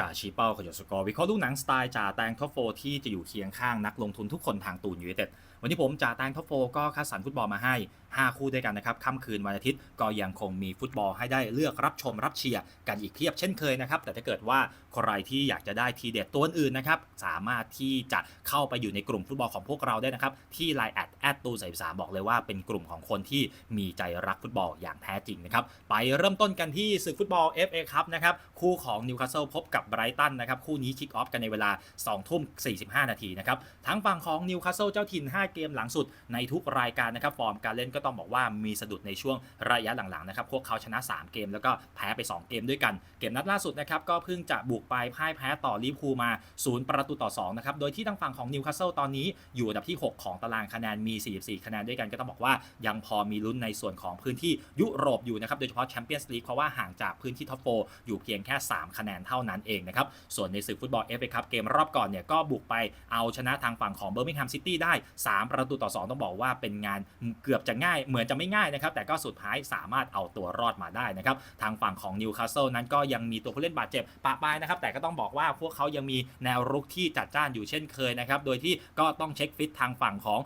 จ่าชีเป้าขยศกรวิเคราะห์ลูกหนังสไตล์จ่าแตงท็อปโฟที่จะอยู่เคียงข้างนักลงทุนทุกคนทางตูนยูเนเต็ดวันนี้ผมจ่าแตงท็อปโฟก็คัดสรรฟุตบอลมาให้5 คู่ด้วยกันนะครับค่ำคืนวันอาทิตย์ ก็ยังคงมีฟุตบอลให้ได้เลือกรับชมรับเชียร์กันอีกเพียบเช่นเคยนะครับแต่ถ้าเกิดว่าใครที่อยากจะได้ทีเด็ดตัวอื่นนะครับสามารถที่จะเข้าไปอยู่ในกลุ่มฟุตบอลของพวกเราได้นะครับที่ Line แอดแอดตูใส่สาบอกเลยว่าเป็นกลุ่มของคนที่มีใจรักฟุตบอลอย่างแท้จริงนะครับไปเริ่มต้นกันที่ศึกฟุตบอล FA ครับนะครับคู่ของนิวคาสเซิลพบกับไบรตันนะครับคู่นี้คิกออฟกันในเวลา 2 ทุ่ม 45 นาทีนะครับทั้งฝั่งของนิวคาสเซิลเจ้าถิ่น 5 เกมหลังสุดในทุกรายการนะครับฟอร์มการเล่นก็ต้องบอกว่ามีสะดุดในช่วงระยะหลังๆนะครับพวกเขาชนะ 3 เกมแล้วก็แพ้ไป 2 เกมด้วยกัน เกมนัดล่าสุดนะครับก็เพิ่งจะบุกไปพ่ายแพ้ต่อลิเวอร์พูลมา 0 ประตูต่อ2นะครับโดยที่ทางฝั่งของนิวคาสเซิลตอนนี้อยู่อันดับที่ 6 ของตารางคะแนนมี 44 คะแนนด้วยกันก็ต้องบอกว่ายังพอมีลุ้นในส่วนของพื้นที่ยุโรปอยู่นะครับโดยเฉพาะแชมเปี้ยนส์ลีกเพราะว่าห่างจากพื้นที่ท็อปโฟอยู่เพียงแค่ 3 คะแนนเท่านั้นเองนะครับส่วนในศึกฟุตบอลเอฟเอคัพเกมรอบก่อนเนี่ยก็บุกไปเอาชนะทางฝั่งของเบอร์มิงแฮมซิตี้ได้ 3 ประตูต่อ 2 ต้องบอกว่าเป็นงานเกือบจะง่ายเหมือนจะไม่ง่ายนะครับ แต่ก็สุดท้ายสามารถเอาตัวรอดมาได้นะครับ ทางฝั่งของนิวคาสเซิลนั้นก็ยังมีตัวผู้เล่นบาดเจ็บปะปายนะครับ แต่ก็ต้องบอกว่าพวกเขายังมีแนวรุกที่จัดจ้านอยู่เช่นเคยนะครับ โดยที่ก็ต้องเช็คฟิตทางฝั่งของ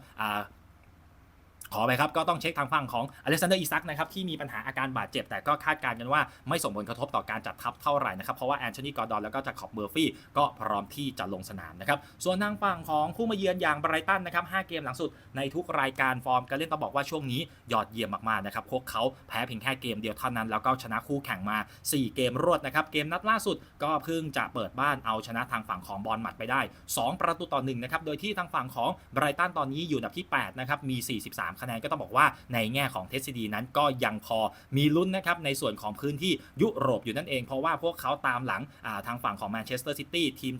ขอไปครับก็ต้องเช็คทางฝั่งของอเล็กซานเดอร์อีซักนะครับที่มีปัญหาอาการบาดเจ็บ แต่ก็คาดการณ์กันว่าไม่ส่งผลกระทบต่อการจัดทัพเท่าไหร่นะครับเพราะว่าแอนโทนีกอร์ดอนแล้วก็จาคอบเบอร์ฟี่ก็พร้อมที่จะลงสนามนะครับส่วนทางฝั่งของคู่มาเยือนอย่างไบรตันนะครับ5เกมหลังสุดในทุกรายการฟอร์มการเล่นต้องบอกว่าช่วงนี้ยอดเยี่ยมมากๆนะครับพวกเขาแพ้เพียงแค่เกมเดียวเท่านั้นแล้วก็ชนะคู่แข่งมา 4 เกมรวดนะครับเกมนัดล่าสุดก็เพิ่งจะเปิดบ้านเอาชนะทางฝั่งของบอลหมัดไปได้ 2 ประตูต่อ1นะครับโดยที่ทางฝั่งของไบรตันตอนนี้อยู่อันดับที่8นะครับมี 43คะแนนก็ต้องบอกว่าในแง่ของเทสซีดีนั้นก็ยังพอมีลุ้นนะครับในส่วนของพื้นที่ยุโรปอยู่นั่นเอง เพราะว่าพวกเขาตามหลังทางฝั่งของแมนเชสเตอร์ซิตี้ทีม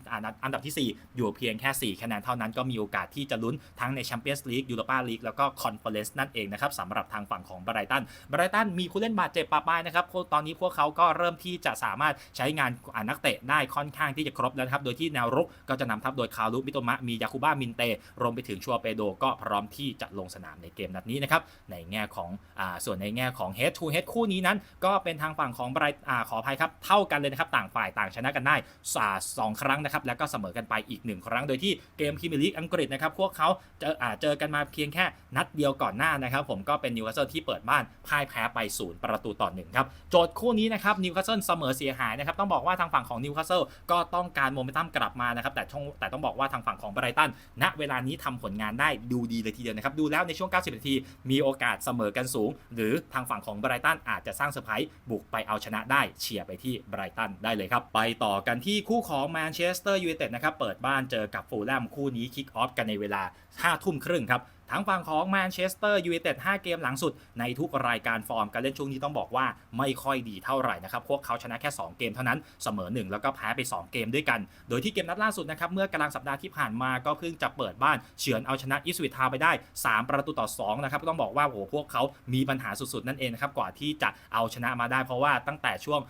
อันดับที่ 4 อยู่เพียงแค่ 4 คะแนนเท่านั้นก็มีโอกาสที่จะลุ้นทั้งในแชมเปี้ยนส์ลีกยูโรปาลีกแล้วก็คอนเฟอเรนซ์นั่นเองนะครับสำหรับทางฝั่งของไบรตันไบรตันมีผู้เล่นบาดเจ็บปะปายนะครับตอนนี้พวกเขาก็เริ่มที่จะสามารถใช้งานนักเตะได้ค่อนข้างที่จะครบแล้วครับโดยที่แนวรุกก็จะนำทัพโดยคารุมิโตมะมียาคูบ้ามินเตรวมไปถึงชัวเปโดก็พร้อมที่จะลงสนามในเกมนัดนี้นะครับในแง่ของอส่วนในแง่ของ head to head คู่นี้นั้น ก็เป็นทางฝั่งของไบรอ่าขออภัยครับเท่ากันเลยนะครับต่างฝ่ายต่างชนะกันได้สาสองครั้งนะครับแล้วก็เสมอกันไปอีก 1 ครั้งโดยที่เกมพรีเมียร์ลีกอังกฤษนะครับพวกเขาเจออ่าเจอกันมาเพียงแค่นัดเดียวก่อนหน้านะครับผมก็เป็นนิวคาสเซิลที่เปิดบ้านพ่ายแพ้ไปศูนย์ประตูต่อหนึ่งครับโจทย์คู่นี้นะครับนิวคาสเซิลเสมอเสียหายนะครับต้องบอกว่าทางฝั่งของนิวคาสเซิลก็ต้องการโมเมนตัมกลับมานะครับแต่ช่องแต่ต้องบอกว่าทางฝั่งของไบรตันณเวลานี้ทำผลงานได้ดูดีเลยทีเดียวนะครับดูแล้วในช่วง 90นาทีมีโอกาสเสมอกันสูง หรือทางฝั่งของไบรตันอาจจะสร้างเซอร์ไพรส์บุกไปเอาชนะได้เฉียร์ไปที่ไบรตันได้เลยครับ ไปต่อกันที่คู่ของแมนเชสเตอร์ยูไนเต็ดนะครับเปิดบ้านเจอกับฟูลแลมคู่นี้คิกออฟกันในเวลา5ทุ่มครึ่งครับ ทางฝั่งของแมนเชสเตอร์ยูไนเต็ด5เกมหลังสุด ในทุกรายการฟอร์มการเล่นช่วงนี้ต้องบอกว่าไม่ค่อยดีเท่าไหร่นะครับ พวกเขาชนะแค่ 2 เกมเท่านั้นเสมอ 1 แล้วก็แพ้ไป 2 เกมด้วยกัน โดยที่เกมนัดล่าสุดนะครับ เมื่อกลางสัปดาห์ที่ผ่านมาก็เพิ่งจะเปิดบ้านเฉือนเอาชนะอิสวิทาไปได้ 3 ประตูต่อ2นะครับก็ต้องบอกว่าโอ้โหพวกเขามีปัญหาสุดๆนั่นเองนะครับกว่าที่จะเอาชนะมาได้ เพราะว่าตั้งแต่ช่วง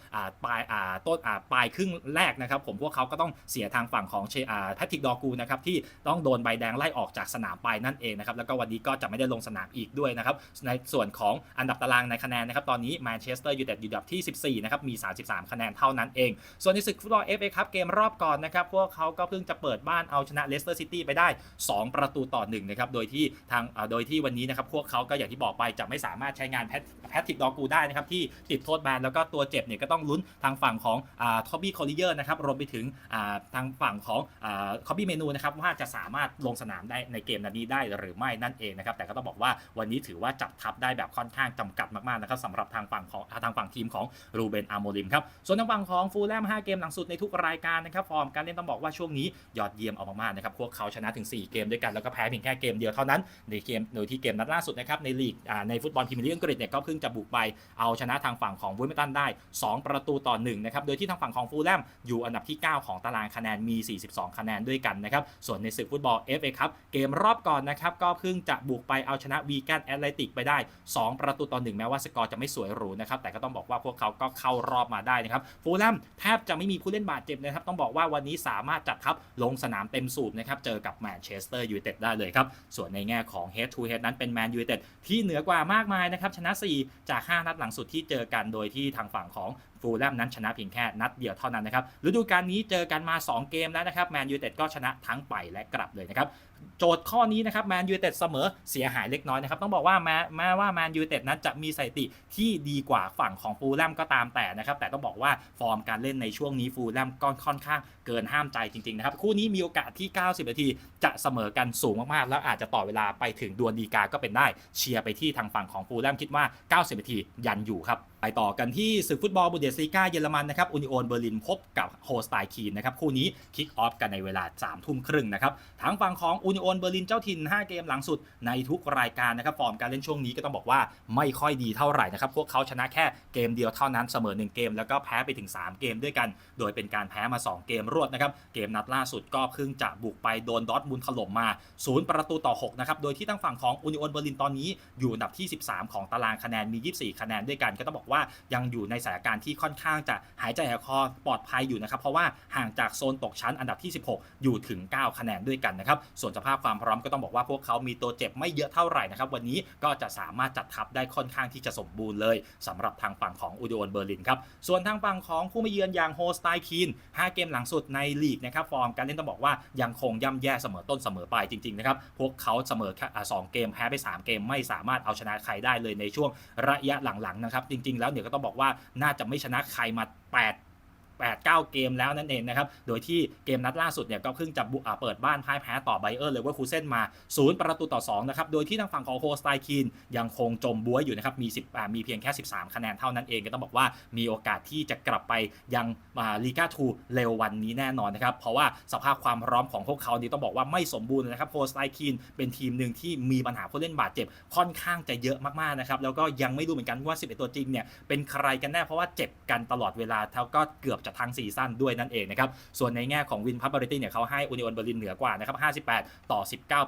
ปลายต้นปลายครึ่งแรกนะครับผมพวกเขาก็ต้องเสียทางฝั่งของแพทริกดอร์กูนะครับที่ต้องโดนใบแดงไล่ออกจากสนามไปนั่นเองนะครับแล้วก็วันนี้ก็จะไม่ได้ลงสนามอีกด้วยนะครับในส่วนของอันดับตารางในคะแนนนะครับตอนนี้แมนเชสเตอร์ยูไนเต็ดอยู่อันดับที่ 14 นะครับ มี 33 คะแนนเท่านั้นเอง ส่วนในศึกฟุตบอลเอฟเอคัพเกมรอบก่อนนะครับ พวกเขาก็เพิ่งจะเปิดบ้านเอาชนะเลสเตอร์ซิตี้ไปได้ 2 ประตูต่อ1นะครับ โดยที่ทางโดยที่วันนี้นะครับ พวกเขาก็อย่างที่บอกไปจะไม่สามารถใช้งานแพทแพทริกดอกูได้นะครับ ที่ติดโทษแบนแล้วก็ตัวเจ็บเนี่ยก็ต้องลุ้นทางฝั่งของทอบบี้คอลิเยอร์นะครับรวมไปถึงทางฝั่งของคอบบี้เมนูนะครับว่าจะสามารถลงสนามได้ในเกมนัดนี้ได้หรือไม่นั่นเองนะครับแต่ก็ต้องบอกว่าวันนี้ถือว่าจับทับได้แบบค่อนข้างจำกัดมากๆนะครับสำหรับทางฝั่งของทางฝั่งทีมของรูเบนอาร์โมลิมครับส่วนทางฝั่งของฟูลแลม5เกมหลังสุดในทุกรายการนะครับฟอร์มการเล่นต้องบอกว่าช่วงนี้ยอดเยี่ยมเอามากๆนะครับพวกเขาชนะถึง 4 เกมด้วยกันแล้วก็แพ้เพียงแค่เกมเดียวเท่านั้นในเกมโดยที่เกมนัดล่าสุดนะครับในลีกในฟุตบอลพรีเมียร์ลีกอังกฤษเนี่ยก็เพิ่งจะบุกไปเอาชนะทางฝั่งของวูดเมตันได้ 2 ประตูต่อ1นะครับโดยที่ทางฝั่งของฟูลแลมอยู่อันดับที่ 9 ของตารางคะแนนมี 42 คะแนนด้วยกันนะครับส่วนในศึกฟุตบอล FA ครับเกมรอบก่อนนะครับก็เพิ่งจะบุกไปเอาชนะวีแกนแอตเลติกไปได้ 2 ประตูต่อ1แม้ว่าสกอร์จะไม่สวยหรูนะครับแต่ก็ต้องบอกว่าพวกเขาก็เข้ารอบมาได้นะครับฟูลแลมแทบจะไม่มีผู้เล่นบาดเจ็บนะครับต้องบอกว่าวันนี้สามารถจัดทัพลงสนามเต็มสูบนะครับเจอกับแมนเชสเตอร์ยูไนเต็ดได้เลยครับส่วนในแง่ของ head to head นั้นเป็นแมนยูไนเต็ดที่เหนือกว่ามากมายนะครับชนะ 4 จาก 5 นัดหลังสุดที่เจอกันโดยที่ทางฝั่งของ ฟูลแลมนั้นชนะเพียงแค่นัดเดียวเท่านั้นนะครับฤดูกาลนี้เจอกันมา 2 เกมแล้วนะครับแมนยูเต็ดก็ชนะทั้งไปและกลับเลยนะครับโจทย์ข้อนี้นะครับแมนยูเต็ดเสมอเสียหายเล็กน้อยนะครับต้องบอกว่าแม้แม้ว่าแมนยูเต็ดนั้นจะมีสถิติที่ดีกว่าฝั่งของฟูลแลมก็ตามแต่นะครับแต่ต้องบอกว่าฟอร์มการเล่นในช่วงนี้ฟูลแลมก็ค่อนข้างเกินห้ามใจจริงๆนะครับคู่นี้มีโอกาสที่ 90 นาทีจะเสมอกันสูงมากๆ แล้วอาจจะต่อเวลาไปถึงดวลดีกาก็เป็นได้เชียร์ไปที่ทางฝั่งของฟูลแลมคิดว่า 90 นาทียันอยู่ครับ ไปต่อกันที่ศึกฟุตบอลบูเดสลีกาเยอรมันนะครับอุนิโอนเบอร์ลินพบกับโฮสไตคีนนะครับคู่นี้คิกออฟกันในเวลา3ามทุ่มครึ่งนะครับทางฝั่งของอุนิโอนเบอร์ลินเจ้าถิ่น 5 เกมหลังสุดในทุกรายการนะครับฟอร์มการเล่นช่วงนี้ก็ต้องบอกว่าไม่ค่อยดีเท่าไหร่นะครับพวกเขาชนะแค่เกมเดียวเท่านั้นเสมอ 1 เกม แล้วก็แพ้ไปถึง 3 เกมด้วยกัน โดยเป็นการแพ้มา 2 เกมรวดนะครับเกมนัดล่าสุดก็เพิ่งจะบุกไปโดนดอร์ทมุนถล่มมาศูนย์ประตูต่อ6นะครับโดยที่ทางฝั่งของอุนิโอนเบอร์ลินตอนนี้อยู่อันดับที่ 13 ของตารางคะแนนมี 24 คะแนนด้วยกันก็ต้องบอกว่าว่ายังอยู่ในสถานการณ์ที่ค่อนข้างจะหายใจหายคอปลอดภัยอยู่นะครับ เพราะว่าห่างจากโซนตกชั้นอันดับที่ 16 อยู่ถึง 9 คะแนนด้วยกันนะครับ ส่วนสภาพความพร้อมก็ต้องบอกว่าพวกเขามีตัวเจ็บไม่เยอะเท่าไหร่นะครับ วันนี้ก็จะสามารถจัดทัพได้ค่อนข้างที่จะสมบูรณ์เลยสำหรับทางฝั่งของอุดโอนเบอร์ลินครับ ส่วนทางฝั่งของผู้มาเยือนอย่างโฮสไตคีน5เกมหลังสุดในลีกนะครับ ฟอร์มการเล่นต้องบอกว่ายังคงย่ำแย่เสมอต้นเสมอปลายจริงๆนะครับ พวกเขาเสมอแค่สองเกมแพ้ไป 3 เกมไม่สามารถเอาชนะใครได้เลยในช่วงระยะหลังๆนะครับ จริงๆแล้วเนี่ยก็ต้องบอกว่าน่าจะไม่ชนะใครมา 8 8 9 เกมแล้วนั่นเองนะครับ โดยที่เกมนัดล่าสุดเนี่ยก็เพิ่งจะบุอ่าเปิดบ้านพ่ายแพ้ต่อไบเออร์เลยว่าคูเซนมา 0 ประตูต่อ 2 นะครับ โดยที่ทางฝั่งของโฮสไตคีนยังคงจมบ้วยอยู่นะครับ มี 10 มีเพียงแค่ 13 คะแนนเท่านั้นเอง ก็ต้องบอกว่ามีโอกาสที่จะกลับไปยังลีกาทูเร็ววันนี้แน่นอนนะครับ เพราะว่าสภาพความพร้อมของพวกเขานี่ต้องบอกว่าไม่สมบูรณ์นะครับโฮสไตคีนเป็นทีมหนึ่งที่มีปัญหาผู้เล่นบาดเจ็บค่อนข้างจะเยอะมากๆนะครับแล้วก็ยังไม่รู้เหมือนกันว่า 11 ตัวจริงเนี่ยเป็นใครกันแน่เพราะว่าเจ็บกันตลอดเวลาแล้วก็เกือบจะทั้งซีซั่นด้วยนั่นเองนะครับ ส่วนในแง่ของวินพับบริตี้เนี่ยเขาให้อุนิโอนเบอร์ลินเหนือกว่านะครับ 58 ต่อ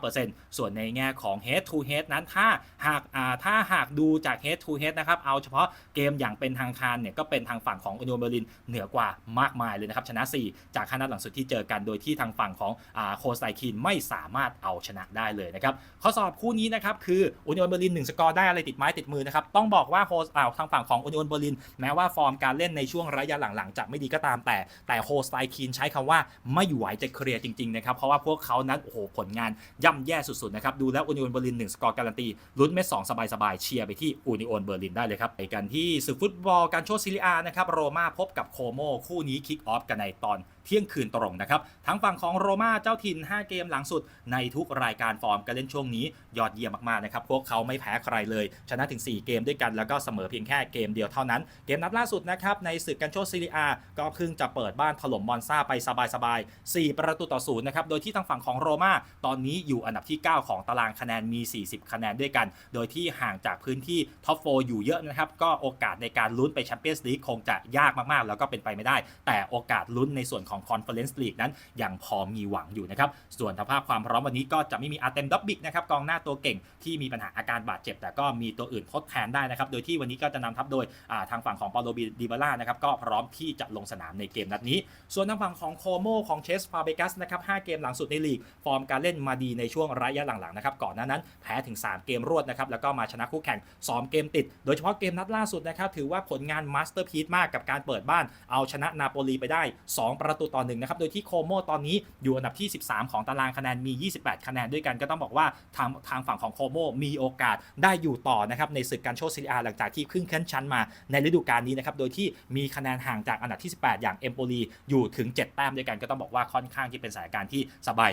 19%ส่วนในแง่ของ head to head นั้นถ้าหากถ้าหากดูจาก head to head นะครับ เอาเฉพาะเกมอย่างเป็นทางการเนี่ยก็เป็นทางฝั่งของอุนิโอนเบอร์ลินเหนือกว่ามากมายเลยนะครับชนะ 4 จากค่านัดหลังสุดที่เจอกันโดยที่ทางฝั่งของอโคสไตคินไม่สามารถเอาชนะได้เลยนะครับข้อสอบคู่นี้นะครับคืออุนิโอนเบอร์ลิน1สกอร์ได้อะไรติดไม้ติดมือนะครับต้องบอกว่าโฮสทางฝั่งของอุนิโอนเบอร์ลินแม้ว่าฟอร์มการเล่นในช่วงระยะหลังๆจะไม่ดีก็ตามแต่แต่โฮสไตคีนใช้คำว่าไม่ไหวจะเคลียร์จริงๆนะครับเพราะว่าพวกเขานั้นโอ้โหผลงานย่ำแย่สุดๆนะครับดูแล้วอุนิโอนเบอร์ลิน1สกอร์การันตีลุ้นเม็ด2สบายๆเชียร์ไปที่อุนิโอนเบอร์ลินได้เลยครับไปกันที่ศึกฟุตบอลการโชว์ซิลิอานะครับโรม่าพบกับโคโมคู่นี้คิกออฟกันในตอนเที่ยงคืนตรงนะครับทั้งฝั่งของโรม่าเจ้าถิ่น 5 เกมหลังสุด ในทุกรายการฟอร์มการเล่นช่วงนี้ ยอดเยี่ยมมากๆนะครับพวกเขาไม่แพ้ใครเลย ชนะถึง 4 เกมด้วยกันแล้วก็เสมอเพียงแค่เกมเดียวเท่านั้น เกมนัดล่าสุดนะครับในศึกกันโชซีรีอาก็เพิ่งจะเปิดบ้านถล่มมอนซาไปสบายๆ 4 ประตูต่อศูนย์นะครับ โดยที่ทางฝั่งของโรม่าตอนนี้อยู่อันดับที่ 9 ของตารางคะแนนมี 40 คะแนนด้วยกัน โดยที่ห่างจากพื้นที่ท็อปโฟอยู่เยอะนะครับ ก็โอกาสในการลุ้นไปแชมเปี้ยนส์ลีกคงจะยากมากๆ แล้วก็เป็นไปไม่ได้ แต่โอกาสลุ้นในส่วนของคอนเฟอเรนซ์ลีกนั้นยังพอมีหวังอยู่นะครับ ส่วนสภาพความพร้อมวันนี้ก็จะไม่มีอาร์เต็มดับบิกนะครับกองหน้าตัวเก่งที่มีปัญหาอาการบาดเจ็บ แต่ก็มีตัวอื่นทดแทนได้นะครับโดยที่วันนี้ก็จะนำทัพโดยทางฝั่งของปาโลบิดิบาล่านะครับก็พร้อมที่จะลงสนามในเกมนัดนี้ ส่วนทางฝั่งของโคโมของเชสฟาเบกัสนะครับ5เกมหลังสุดในลีก ฟอร์มการเล่นมาดีในช่วงระยะหลังๆนะครับก่อนหน้านั้นแพ้ถึง 3 เกมรวดนะครับแล้วก็มาชนะคู่แข่ง 2 เกมติด โดยเฉพาะเกมนัดล่าสุดนะครับถือว่าผลงานมาสเตอร์พีซมากกับการเปิดบ้านเอาชนะนาโปลีไปได้ 2 ประตูต่อหนึ่งนะครับโดยที่โคโมตอนนี้อยู่อันดับที่ 13 ของตารางคะแนนมี 28 คะแนนด้วยกันก็ต้องบอกว่าทางทางฝั่งของโคโมมีโอกาสได้อยู่ต่อนะครับในศึกการโชว์ซีรีอาหลังจากที่ขึ้นขั้นชั้นมาในฤดูกาลนี้นะครับโดยที่มีคะแนนห่างจากอันดับที่18อย่างเอมโปลีอยู่ถึง 7 แต้มด้วยกันก็ต้องบอกว่าค่อนข้างที่เป็นสถานการณ์ที่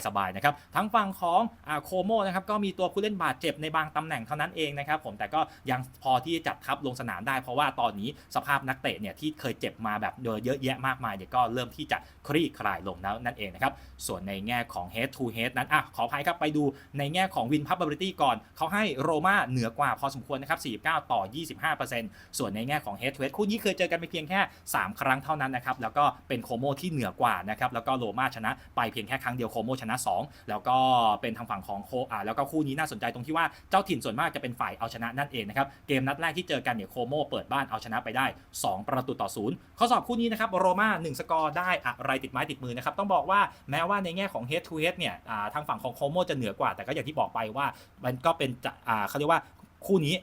สบายๆนะครับทั้งฝั่งของอาโคโมนะครับก็มีตัวผู้เล่นบาดเจ็บในบางตำแหน่งเท่านั้นเองนะครับผมแต่ก็ยังพอที่จะจัดทัพลงสนามได้เพราะว่าตอนนี้สภาพนักเตะเนี่ยที่เคยเจ็บมาแบบเยอะแยะมากมายเนี่ยก็เริ่มที่จะคลี่คลายลงแล้วนั่นเองนะครับส่วนในแง่ของ head to head นั้นอะขออภัยครับไปดูในแง่ของ win probability ก่อนเขาให้โรม่าเหนือกว่าพอสมควรนะครับ49 ต่อ 25%ส่วนในแง่ของ head to head คู่นี้เคยเจอกันไปเพียงแค่ 3 ครั้งเท่านั้นนะครับแล้วก็เป็นโคโมที่เหนือกว่านะครับแล้วก็โรม่าชนะไปเพียงแค่ครั้งเดียวโคโมชนะ 2 แล้วก็เป็นทางฝั่งของโคอ่าแล้วก็คู่นี้น่าสนใจตรงที่ว่าเจ้าถิ่นส่วนมากจะเป็นฝ่ายเอาชนะนั่นเองนะครับเกมนัดแรกที่เจอกันเนี่ยโคโมเปิดบ้านเอาชนะไปได้ 2 ประตูต่อศูนย์ข้อสอบคู่นี้นะครับโรม่า1สกอร์ได้อะไรติดไม้ติดมือนะครับต้องบอกว่าแม้ว่าในแง่ของ head to head เนี่ยอ่าทางฝั่งของโคโมจะเหนือกว่าแต่ก็อย่างที่บอกไปว่ามันก็เป็นจะอ่าเขาเรียกว่าคู่นี้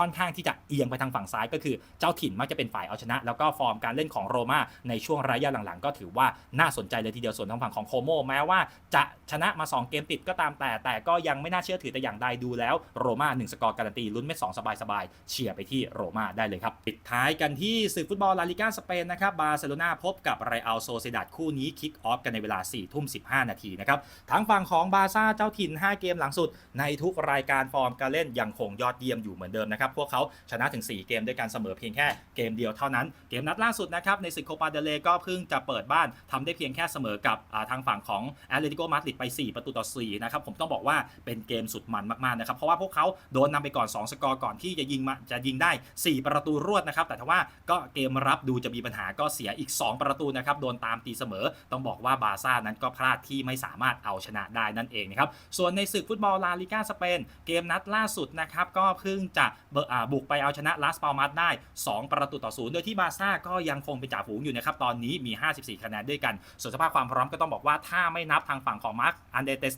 ค่อนข้างที่จะเอียงไปทางฝั่งซ้ายก็คือเจ้าถิ่นมักจะเป็นฝ่ายเอาชนะ แล้วก็ฟอร์มการเล่นของโรม่าในช่วงระยะหลังๆ ก็ถือว่าน่าสนใจเลยทีเดียวส่วนทางฝั่งของโคโมแม้ว่าจะชนะมา 2 เกมติดก็ตามแต่ แต่ก็ยังไม่น่าเชื่อถือแต่อย่างใดดูแล้วโรม่า1สกอร์การันตีลุ้นเม็ด2สบายๆเชียร์ไปที่โรม่าได้เลยครับปิดท้ายกันที่ศึกฟุตบอลลาลิกาสเปนนะครับบาร์เซโลนาพบกับไรอัลโซเซดัดคู่นี้คิกออฟกันในเวลา4ทุ่ม15 นาทีนะครับทางฝั่งของบาร์ซ่าเจ้าถิ่น 5 เกมหลังสุด ในทุกรายการฟอร์มการเล่นยังคงยอดเยี่ยมอยู่เหมือนเดิมนะครับพวกเขาชนะถึง 4 เกมด้วยการเสมอเพียงแค่เกมเดียวเท่านั้น เกมนัดล่าสุดนะครับในศึกโคปาเดเลก็เพิ่งจะเปิดบ้านทำได้เพียงแค่เสมอกับาทางฝั่งของแอตเลติโกมาดริดไป 4 ประตูต่อ4นะครับผมต้องบอกว่าเป็นเกมสุดมันมากๆนะครับเพราะว่าพวกเขาโดนนำไปก่อน 2 สกอร์ก่อนที่จะยิงมาจะยิงได้ 4 ประตูรวดนะครับแต่ถ้าว่าก็เกมรับดูจะมีปัญหาก็เสียอีก 2 ประตูนะครับโดนตามตีเสมอ ต้องบอกว่าบาร์ซ่านั้นก็พลาดที่ไม่สามารถเอาชนะได้นั่นเองนะครับส่วนในศึกฟุตบอลลาลิกาสเปนเกมนัดล่าสุดนะครับก็เพิ่งจะบ,บุกไปเอาชนะลาสปาลมัสได้ 2 ประตูต่อศูนย์โดยที่บาซ่าก็ยังคงเป็นจ่าฝูงอยู่นะครับ ตอนนี้มี 54 คะแนนด้วยกัน ส่วนสภาพความพร้อมก็ต้องบอกว่าถ้าไม่นับทางฝั่งของมาร์คอันเดส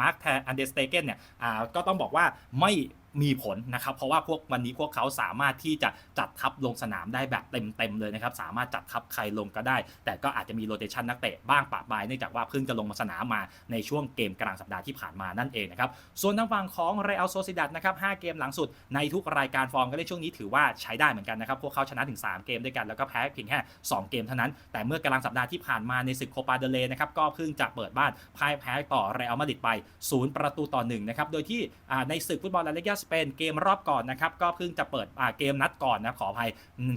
มาร์คอันเดสเตเกนเนี่ยก็ต้องบอกว่าไม่ มีผลนะครับ เพราะว่าพวกวันนี้พวกเขาสามารถที่จะจัดทัพลงสนามได้แบบเต็มๆเลยนะครับ สามารถจัดทัพใครลงก็ได้ แต่ก็อาจจะมีโรเตชันนักเตะบ้างปะปายเนื่องจากว่าเพิ่งจะลงมาสนามมาในช่วงเกมกลางสัปดาห์ที่ผ่านมานั่นเองนะครับ ส่วนทางฝั่งของเรอัลโซซิดัดนะครับ5เกมหลังสุดในทุกรายการฟอร์มก็ในช่วงนี้ถือว่าใช้ได้เหมือนกันนะครับ พวกเขาชนะถึง 3 เกมด้วยกันแล้วก็แพ้เพียงแค่ 2 เกมเท่านั้น แต่เมื่อกลางสัปดาห์ที่ผ่านมาในศึกโคปาเดเลนะครับก็เพิ่งจะเปิดบ้านพ่ายแพ้ต่อเรอัลมาดริดไป 0 ประตูต่อ1นะครับโดยที่ในศึกฟุตบอลลาลิกาสเปนเกมรอบก่อนนะครับก็เพิ่งจะเปิดเกมนัดก่อนนะขออภัย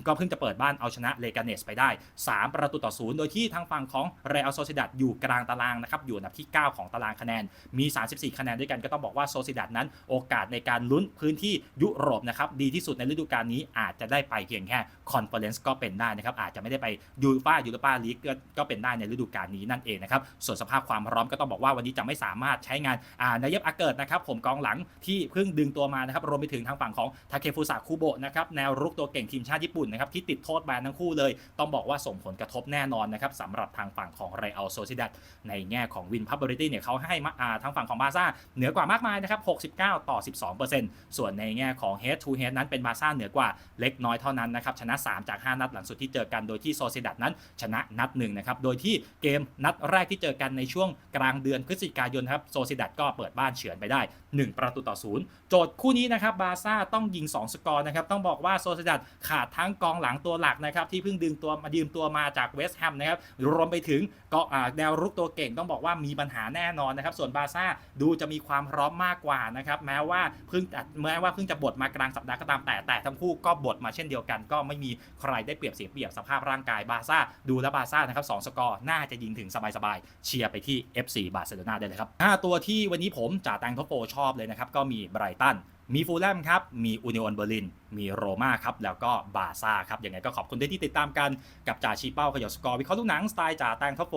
ก็เพิ่งจะเปิดบ้านเอาชนะเลกาเนสไปได้ 3 ประตูต่อ0โดยที่ทางฝั่งของเรอัลโซซิดัดอยู่กลางตารางนะครับอยู่อันดับที่ 9 ของตารางคะแนนมี 34 คะแนนด้วยกันก็ต้องบอกว่าโซซิดัดนั้น โอกาสในการลุ้นพื้นที่ยุโรปนะครับดีที่สุดในฤดูกาลนี้อาจจะได้ไปเพียงแค่คอนเฟอเรนซ์ก็เป็นได้นะครับอาจจะไม่ได้ไปยูฟ่ายูโรปาลีกก็เป็นได้ในฤดูกาลนี้นั่นเองนะครับส่วนสภาพความพร้อมก็ต้องบอกว่าวันนี้จะไม่สามารถใช้งานนายเย็บอาเกิดนะครับผมกองหลังที่เพิ่งดึงตัวมานะครับรวมไปถึงทางฝั่งของทาเคฟุสะคุโบะนะครับแนวรุกตัวเก่งทีมชาติญี่ปุ่นนะครับที่ติดโทษแบนทั้งคู่เลย ต้องบอกว่าส่งผลกระทบแน่นอนนะครับสำหรับทางฝั่งของไรอัลโซซิดัดในแง่ของวินพับเบอริตี้เนี่ยเขาให้มาอาทางฝั่งของบาซ่าเหนือกว่ามากมายนะครับ69 ต่อ 12 ส่วนในแง่ของ head to head นั้นเป็นบาซ่าเหนือกว่าเล็กน้อยเท่านั้นนะครับชนะ 3 จาก 5 นัดหลังสุดที่เจอกันโดยที่โซซิดัดนั้นชนะนัดหนึ่งนะครับโดยที่เกมนัดแรกที่เจอกันในช่วงกลางเดือนพฤศจิกายนครับโซซิดัดก็เปิดบ้านเฉือนไปได้ 1 ประตูต่อศูนย์โจทย์คู่นี้นะครับบาซ่าต้องยิง 2 สกอร์นะครับต้องบอกว่าโซซดัดขาดทั้งกองหลังตัวหลักนะครับที่เพิ่งดึงตัวมายืมตัวมาจากเวสต์แฮมนะครับรวมไปถึงก็อ่าแนวรุกตัวเก่งต้องบอกว่ามีปัญหาแน่นอนนะครับส่วนบาซ่าดูจะมีความพร้อมมากกว่านะครับแม้ว่าเพิ่งแม้ว่าเพิ่งจะบดมากลางสัปดาห์ก็ตามแต่แต่ทั้งคู่ก็บดมาเช่นเดียวกัน ก็ไม่มีใครได้เปรียบเสียเปรียบสภาพร่างกายบาซ่าดูแลบาซ่านะครับสองสกอร์น่าจะยิงถึงสบายๆเชียร์ไปที่ FC บาร์เซโลนาได้เลยครับห้าตัวที่วันนี้ผมจ่าแตงทโปชอบเลยนะครับก็มีไบรตัน มีฟูลแลมครับ มีอูนิออนเบอร์ลิน มีโรม่าครับ แล้วก็บาซ่าครับ ยังไงก็ขอบคุณด้วยที่ติดตามกันกับจ่าชีเป้าขยอสกอร์ วิเคราะห์ลูกหนัง สไตล์จ่าแตงท็อปโฟ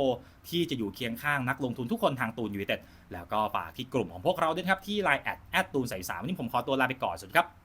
ที่จะอยู่เคียงข้างนักลงทุนทุกคนทางตูนยูไนเต็ดแล้วก็ฝากที่กลุ่มของพวกเราด้วยครับ ที่ไลน์แอดแอดตูนใส่สามวันนี้ผมขอตัวลาไปก่อนสวัสดีครับ